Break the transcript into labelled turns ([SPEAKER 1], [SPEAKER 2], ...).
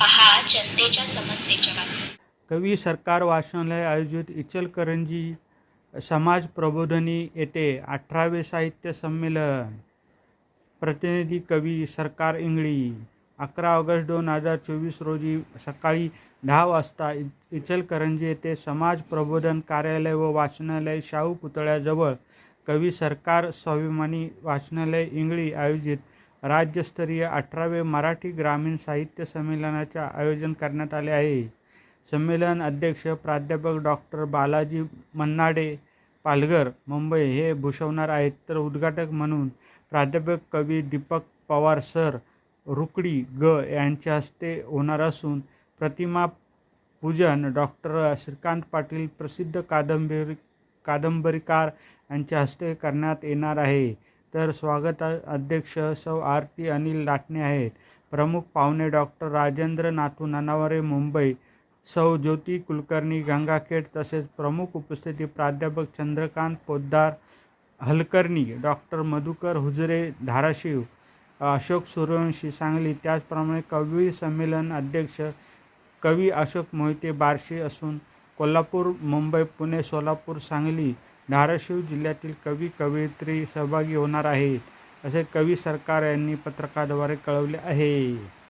[SPEAKER 1] पहा जनतेच्या समस्येच्या
[SPEAKER 2] कवी सरकार वाचनालय आयोजित इचलकरंजी समाज प्रबोधनी येथे अठरावे साहित्य संमेलन. प्रतिनिधी कवी सरकार इंगळी. अकरा ऑगस्ट दोन हजार चोवीस रोजी सकाळी दहा वाजता इ इचलकरंजी येथे समाज प्रबोधन कार्यालय व वाचनालय शाहू पुतळ्याजवळ कवी सरकार स्वाभिमानी वाचनालय इंगळी आयोजित राज्यस्तरीय अठरावे मराठी ग्रामीण साहित्य संमेलनाचे आयोजन करण्यात आले आहे. संमेलन अध्यक्ष प्राध्यापक डॉक्टर बालाजी मन्नाडे पालघर मुंबई हे भूषवणार आहेत. तर उद्घाटक म्हणून प्राध्यापक कवी दीपक पवार सर रुकडी ग यांच्या हस्ते होणार असून प्रतिमा पूजन डॉक्टर श्रीकांत पाटील प्रसिद्ध कादंबरी कादंबरीकार यांच्या हस्ते करण्यात येणार आहे. तर स्वागत अध्यक्ष सौ आरती अनिल लाटणे आहेत. प्रमुख पाहुणे डॉक्टर राजेंद्र नाथू ननावरे मुंबई सौ ज्योती कुलकर्णी गंगाखेड तसेच प्रमुख उपस्थिती प्राध्यापक चंद्रकांत पोद्दार हलकर्णी डॉक्टर मधुकर हुजरे धाराशिव अशोक सूर्यवंशी सांगली त्याचप्रमाणे कवी संमेलन अध्यक्ष कवी अशोक मोहिते बार्शी असून कोल्हापूर मुंबई पुणे सोलापूर सांगली धाराशिव जिल्ह्यातील कवी कवयित्री सहभागी होणार आहेत असे कवी सरकार यांनी पत्रकाद्वारे कळवले आहे.